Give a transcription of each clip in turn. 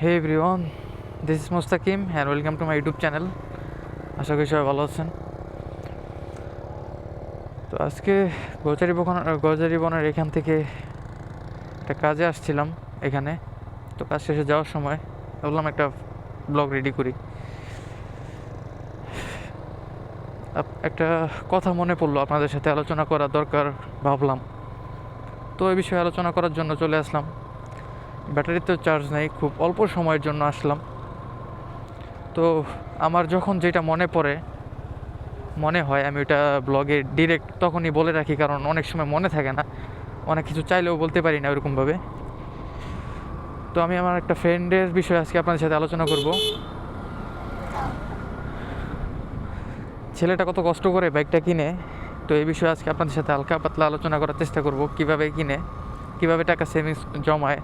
Hey everyone this is Mustakim and welcome to my YouTube channel আশা করি সবাই ভালো আছেন। তো আজকে গজারি বন গজারি বনের এখান থেকে একটা কাজে আসছিলাম এখানে। তো কাজ শেষে যাওয়ার সময় ভাবলাম একটা ব্লগ রেডি করি। একটা কথা মনে পড়ল আপনাদের সাথে আলোচনা করা দরকার ভাবলাম। তো এই বিষয়ে আলোচনা করার জন্য চলে আসলাম। ব্যাটারিতে চার্জ নেই, খুব অল্প সময়ের জন্য আসলাম। তো আমার যখন যেটা মনে পড়ে, মনে হয় আমি ওটা ব্লগে ডিরেক্ট তখনই বলে রাখি, কারণ অনেক সময় মনে থাকে না। অনেক কিছু চাইলেও বলতে পারি না ওরকমভাবে তো আমি আমার একটা ফ্রেন্ডের বিষয়ে আজকে আপনাদের সাথে আলোচনা করব। ছেলেটা কত কষ্ট করে বাইকটা কিনে, তো এই বিষয়ে আজকে আপনাদের সাথে হালকা পাতলা আলোচনা করার চেষ্টা করব, কীভাবে কিনে, কীভাবে টাকা সেভিংস জমায়।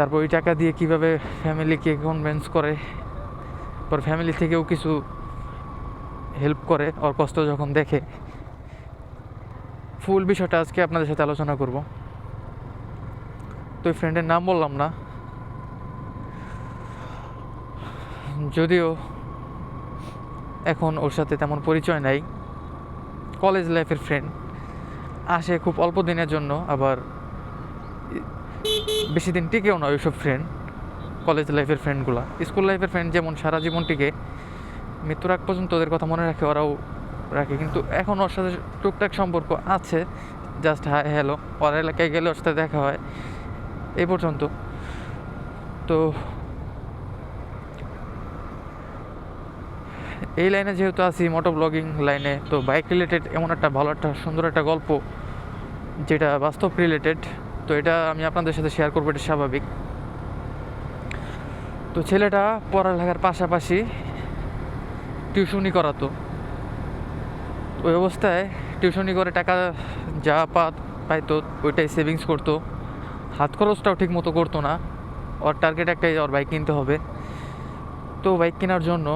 তারপর ওই টাকা দিয়ে কীভাবে ফ্যামিলিকে কনভেন্স করে? পর ফ্যামিলি থেকেও কিছু হেল্প করে, ওর কষ্ট যখন দেখে। ফুল বিষয়টা আজকে আপনাদের সাথে আলোচনা করব। তো ওই ফ্রেন্ডের নাম বললাম না। যদিও এখন ওর সাথে তেমন পরিচয় নাই। কলেজ লাইফের ফ্রেন্ড আসে খুব অল্প দিনের জন্য, আবার বেশি দিন টিকেও নয় ওইসব ফ্রেন্ড কলেজ লাইফের ফ্রেন্ডগুলো স্কুল লাইফের ফ্রেন্ড যেমন সারা জীবন টিকে, মৃত্যুর আগ পর্যন্ত ওদের কথা মনে রাখে, ওরাও রাখে। কিন্তু এখন ওর সাথে টুকটাক সম্পর্ক আছে জাস্ট হাই হ্যালো ওর এলাকায় গেলে ওর সাথে দেখা হয়, এই পর্যন্ত। তো এই লাইনে যেহেতু আছি মোটো ব্লগিং লাইনে, তো বাইক রিলেটেড এমন একটা ভালো একটা, সুন্দর একটা গল্প, যেটা বাস্তব রিলেটেড তো এটা আমি আপনাদের সাথে শেয়ার করব, এটা স্বাভাবিক। তো ছেলেটা পড়ালেখার পাশাপাশি টিউশনি করাতো। ওই অবস্থায় টিউশনি করে টাকা যা পাত পাইতো, ওইটাই সেভিংস করতো। হাত খরচটাও ঠিক মতো করতো না। ওর টার্গেট একটাই, ওর বাইক কিনতে হবে। তো বাইক কেনার জন্য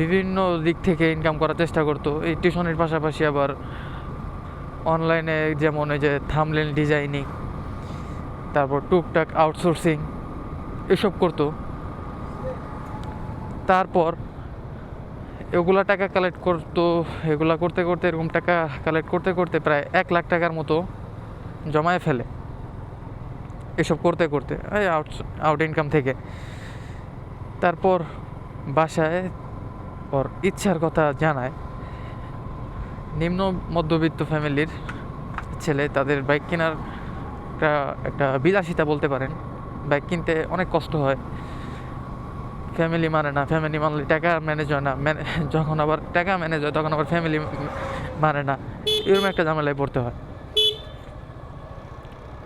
বিভিন্ন দিক থেকে ইনকাম করার চেষ্টা করতো। এই টিউশনের পাশাপাশি আবার অনলাইনে যেমন এই যে থামলেন ডিজাইনিং তারপর টুকটাক আউটসোর্সিং এসব করতো। তারপর এগুলা টাকা কালেক্ট করতো, এগুলা করতে করতে এরকম টাকা কালেক্ট করতে করতে প্রায় এক লাখ টাকার মতো জমায়ে ফেলে। এসব করতে করতে, এই আউট আউট ইনকাম থেকে। তারপর বাসায় ওর ইচ্ছার কথা জানায়। নিম্ন মধ্যবিত্ত ফ্যামিলির ছেলে তাদের বাইক কেনার একটা একটা বিলাসিতা বলতে পারেন। বাইক কিনতে অনেক কষ্ট হয়। ফ্যামিলি মানে না ফ্যামিলি মানলে টাকা ম্যানেজ হয় না। যখন আবার টাকা ম্যানেজ হয়, তখন আবার ফ্যামিলি মানে না। এরকম একটা ঝামেলায় পড়তে হয়।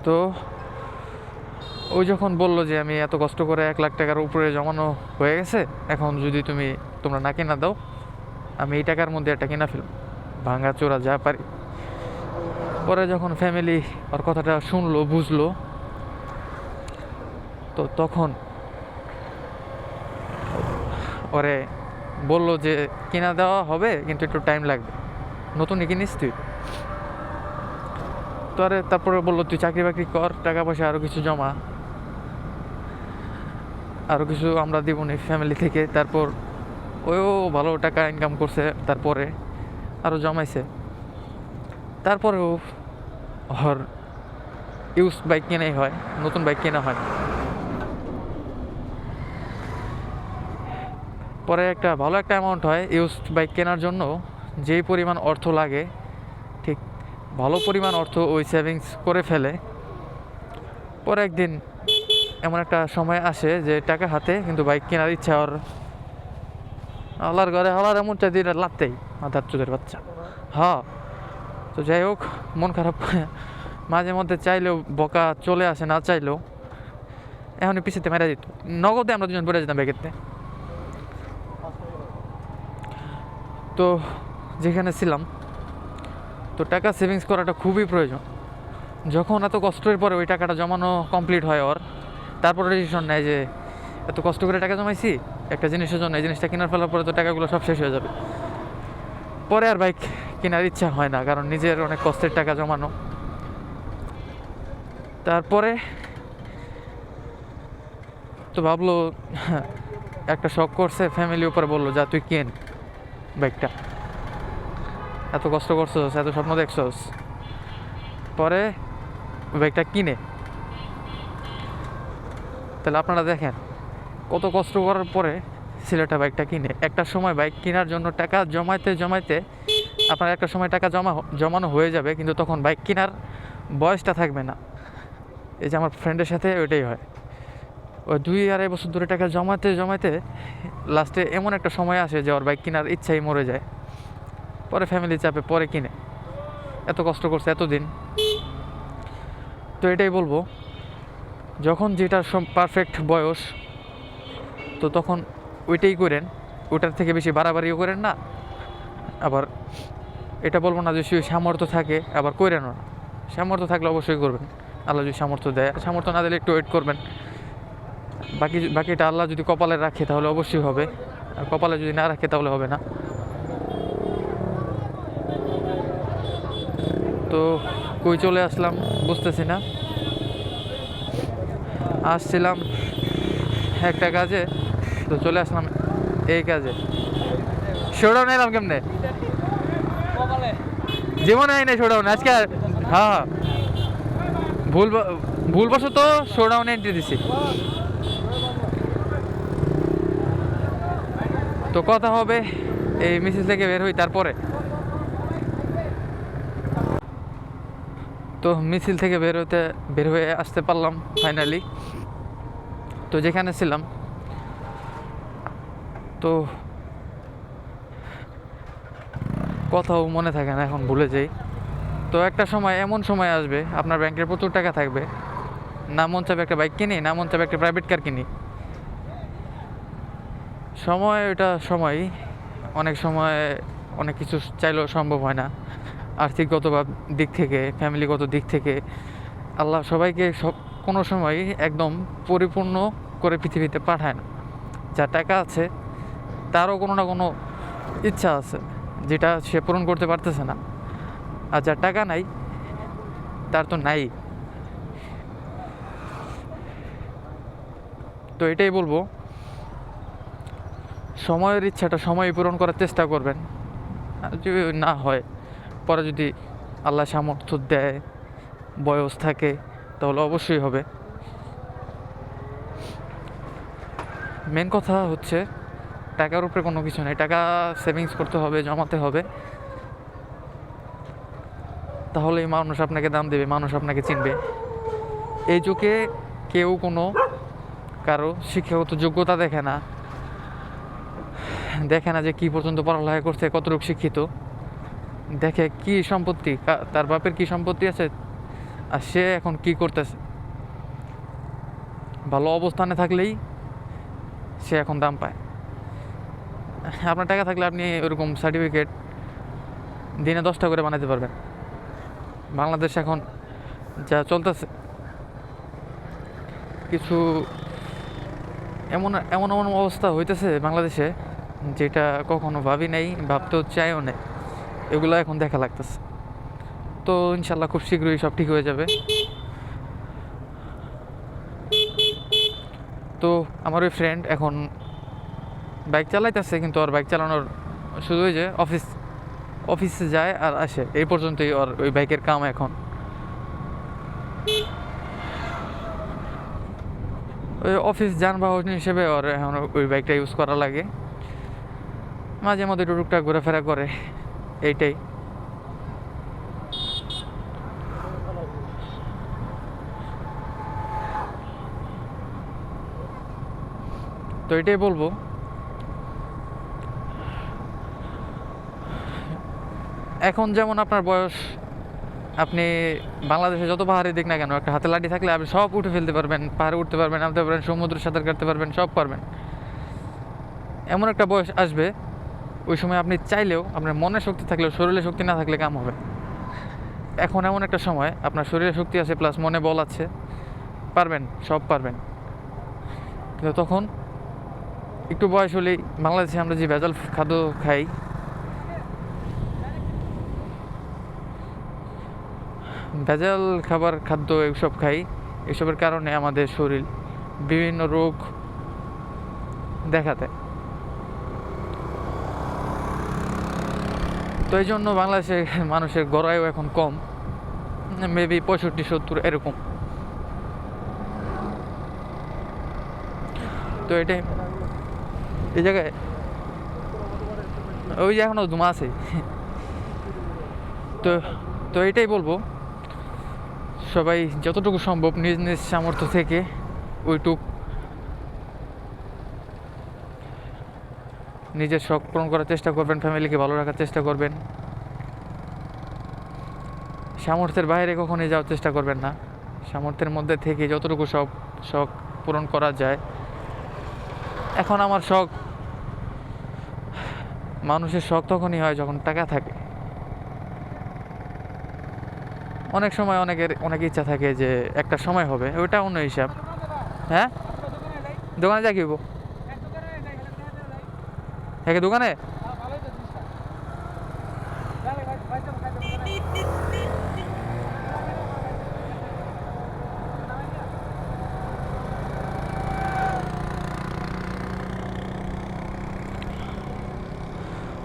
তো, ওই যখন বলল যে আমি এত কষ্ট করে এক লাখ টাকার উপরে জমানো হয়ে গেছে, এখন যদি তুমি তোমরা না কেনা দাও, আমি এই টাকার মধ্যে একটা কিনা ফেলব। ভাঙা চোরা যা পারি। পরে যখন ফ্যামিলি ওর কথাটা শুনলো, বুঝলো, তো তখন ওরে বলল যে, কিনা দেওয়া হবে, কিন্তু একটু টাইম লাগবে। নতুনই কিনিস তুই? তো আরে তারপরে বলল, তুই চাকরি বাকরি কর, টাকা পয়সা আরও কিছু জমা। আরও কিছু আমরা দিব নি ফ্যামিলি থেকে। তারপর ওও ভালো টাকা ইনকাম করছে, তারপরে আরও জমাইছে। তারপরেও ওর ইউজ বাইক কেনাই হয়, নতুন বাইক কেনা হয়। পরে একটা ভালো একটা অ্যামাউন্ট হয় ইউজ বাইক কেনার জন্য, যেই পরিমাণ অর্থ লাগে, ঠিক ভালো পরিমাণ অর্থ ওই সেভিংস করে ফেলে। পরে একদিন এমন একটা সময় আসে যে টাকা হাতে, কিন্তু বাইক কেনার ইচ্ছা ওর আল্লাহর ঘরে আল্লাহর এমন চাই দিন লাগতেই মাথার চুলের বাচ্চা। হ্যাঁ। তো যাই হোক, মন খারাপ। মাঝে মধ্যে চাইলেও বকা চলে আসে, না চাইলেও। এখনই পিছিয়ে মেরা দিত। নগদে আমরা দুজন পড়ে যেতাম ব্যাগেতে। তো যেখানে ছিলাম, তো টাকা সেভিংস করাটা খুবই প্রয়োজন। যখন এত কষ্টের পরে ওই টাকাটা জমানো কমপ্লিট হয় ওর, তারপরে ডিসিশন নেয় যে, এত কষ্ট করে টাকা জমাইছি, একটা জিনিসের জন্য এই জিনিসটা কেনার ফেলার পরে তো টাকাগুলো সব শেষ হয়ে যাবে। পরে আর বাইক কেনার ইচ্ছা হয় না, কারণ নিজের অনেক কষ্টের টাকা জমানো। তারপরে তো ভাবলো, একটা শখ করছে ফ্যামিলি উপরে বলল, যা, তুই কেন বাইকটা এত কষ্ট করছস, এত স্বপ্ন দেখছস। পরে বাইকটা কিনে। তাহলে আপনারা দেখেন, কত কষ্ট করার পরে ছেলেটা বাইকটা কিনে। একটা সময় বাইক কেনার জন্য টাকা জমাইতে জমাইতে আপনার একটা সময় টাকা জমা জমানো হয়ে যাবে, কিন্তু তখন বাইক কেনার বয়সটা থাকবে না। এই যে আমার ফ্রেন্ডের সাথে ওইটাই হয়। ওই দুই আড়াই বছর ধরে টাকা জমাতে জমাতে লাস্টে এমন একটা সময় আসে যে ওর বাইক কেনার ইচ্ছাই মরে যায়। পরে ফ্যামিলি চাপে পরে কিনে। এত কষ্ট করছে এতদিন। তো এটাই বলব, যখন যেটা পারফেক্ট বয়স, তো তখন ওইটাই করেন। ওটার থেকে বেশি বাড়াবাড়িও করেন না। আবার এটা বলব না যে সে সামর্থ্য থাকে, আবার করেনও না সামর্থ্য থাকলে অবশ্যই করবেন। আল্লাহ যদি সামর্থ্য দেয়, সামর্থ্য না দিলে একটু ওয়েট করবেন। বাকি বাকিটা আল্লাহ যদি কপালে রাখে তাহলে অবশ্যই হবে। আর কপালে যদি না রাখে তাহলে হবে না। তো কই চলে আসলাম, বুঝতেছি না। আসছিলাম একটা কাজে, তো চলে আসলাম এই কাজে। শোডাউন এলাম কেমনে? জীবনে আই নাই শোডাউন আজকে আর- হ্যাঁ হ্যাঁ। ভুল ভুলবশত শোডাউনে এন্ট্রি দিছি। তো কথা হবে, এই মিছিল থেকে বের হই তারপরে। তো মিছিল থেকে বের হতে বের হয়ে আসতে পারলাম ফাইনালি তো যেখানে ছিলাম। তো কথাও মনে থাকে না, এখন ভুলে যাই। তো একটা সময়, এমন সময় আসবে, আপনার ব্যাংকের প্রচুর টাকা থাকবে। না মন চাবে একটা বাইক কিনি, না মন চাবে একটা প্রাইভেট কার কিনি। সময় ওটা সময়। অনেক সময় অনেক কিছু চাইলেও সম্ভব হয় না। আর্থিকগত দিক থেকে ফ্যামিলিগত দিক থেকে, আল্লাহ সবাইকে সব, কোনো সময় একদম পরিপূর্ণ করে পৃথিবীতে পাঠায় না। যা টাকা আছে, তারও কোনো না কোনো ইচ্ছা আছে। যেটা সে পূরণ করতে পারতেছে না। আর যার টাকা নাই, তার তো নাই। তো এটাই বলব, সময়ের ইচ্ছাটা সময় পূরণ করার চেষ্টা করবেন। যদি না হয়, পরে যদি আল্লাহ সামর্থ্য দেয়, বয়স থাকে, তাহলে অবশ্যই হবে। মেন কথা হচ্ছে টাকার উপরে কোনো কিছু নেই। টাকা সেভিংস করতে হবে, জমাতে হবে। তাহলেই মানুষ আপনাকে দাম দেবে, মানুষ আপনাকে চিনবে। এই যুগে কেউ কোনো কারও শিক্ষাগত যোগ্যতা দেখে না। দেখে না যে কি পর্যন্ত পড়ালেখা করছে, কতটুকু শিক্ষিত। দেখে কি সম্পত্তি তার বাপের কি সম্পত্তি আছে, আর সে এখন কি করতেছে। ভালো অবস্থানে থাকলেই সে এখন দাম পায়। আপনার টাকা থাকলে আপনি ওরকম সার্টিফিকেট দিনে দশটা করে বানাতে পারবেন। বাংলাদেশ এখন যা চলতেছে, কিছু এমন এমন এমন অবস্থা হইতেছে বাংলাদেশে যেটা কখনো ভাবি নাই, ভাবতেও চাইও নাই। এগুলো এখন দেখা লাগতেছে। তো ইনশাল্লাহ খুব শীঘ্রই সব ঠিক হয়ে যাবে। তো আমার ওই ফ্রেন্ড এখন বাইক চালাইতেছে কিন্তু ওর বাইক চালানোর শুধু ওই যে অফিস অফিসে যায় আর আসে। এই পর্যন্তই ওর ওই বাইকের কাম এখন। ওই অফিস যানবাহন হিসেবে ওর এখন ওই বাইকটা ইউজ করা লাগে। মাঝে মধ্যে টুকটাক ঘোরাফেরা করে, এইটাই। তো এটাই বলব। এখন যেমন আপনার বয়স, আপনি বাংলাদেশে যত পাহাড়ে দিক না কেন, একটা হাতে লাঠি থাকলে আপনি সব উঠে ফেলতে পারবেন, পাহাড়ে উঠতে পারবেন, নামতে পারবেন, সমুদ্র সাঁতার কাটতে পারবেন, সব পারবেন। এমন একটা বয়স আসবে, ওই সময় আপনি চাইলেও, আপনার মনে শক্তি থাকলেও, শরীরে শক্তি না থাকলে কাম হবে এখন এমন একটা সময়, আপনার শরীরে শক্তি আছে প্লাস মনে বল আছে, পারবেন, সব পারবেন। কিন্তু তখন একটু বয়স হলেই বাংলাদেশে আমরা যে ভেজাল খাদ্য খাই ভেজাল খাবার, খাদ্য এসব খাই। এসবের কারণে আমাদের শরীর বিভিন্ন রোগ দেখাতে। তো এই জন্য বাংলাদেশের মানুষের গড়ায়ও এখন কম। মেবি পঁয়ষট্টি, সত্তর, এরকম। তো এটাই। এই জায়গায় ওই যে এখনও ধুমা আছে। তো তো এটাই বলব। সবাই যতটুকু সম্ভব নিজ নিজ সামর্থ্য থেকে ওইটুক নিজের শখ পূরণ করার চেষ্টা করবেন ফ্যামিলিকে ভালো রাখার চেষ্টা করবেন। সামর্থ্যের বাইরে কখনোই যাওয়ার চেষ্টা করবেন না। সামর্থ্যের মধ্যে থেকে যতটুকু সব শখ পূরণ করা যায়। এখন আমার শখ, মানুষের শখ তখনই হয় যখন টাকা থাকে। অনেক সময় অনেকের, অনেক ইচ্ছা থাকে যে একটা সময় হবে, ওইটা অন্য হিসাব। হ্যাঁ? দোকানে যা কিনবো হ্যাঁ দোকানে?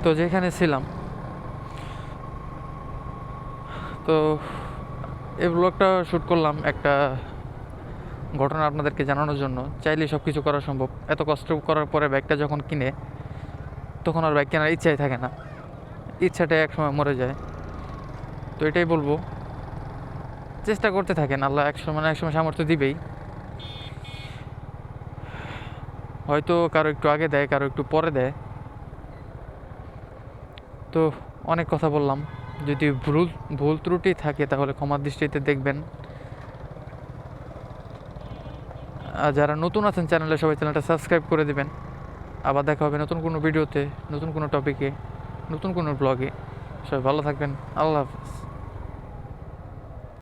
তো যেখানে ছিলাম, তো এই ব্লগটা শ্যুট করলাম একটা ঘটনা আপনাদেরকে জানানোর জন্য। চাইলে সব কিছু করা সম্ভব। এত কষ্ট করার পরে ব্যাগটা যখন কিনে, তখন আর ব্যাগ কেনার ইচ্ছাই থাকে না। ইচ্ছাটা এক সময় মরে যায়। তো এটাই বলব। চেষ্টা করতে থাকেন, আল্লাহ এক সময় এক সময় সামর্থ্য দিবেই। হয়তো কারও একটু আগে দেয়, কারও একটু পরে দেয়। তো অনেক কথা বললাম। যদি ভুল ভুল ত্রুটি থাকে তাহলে ক্ষমার দৃষ্টিতে দেখবেন। আর যারা নতুন আছেন চ্যানেলে, সবাই চ্যানেলটা সাবস্ক্রাইব করে দেবেন। আবার দেখা হবে নতুন কোনো ভিডিওতে, নতুন কোনো টপিকে, নতুন কোনো ব্লগে। সবাই ভালো থাকবেন। আল্লাহ হাফিজ।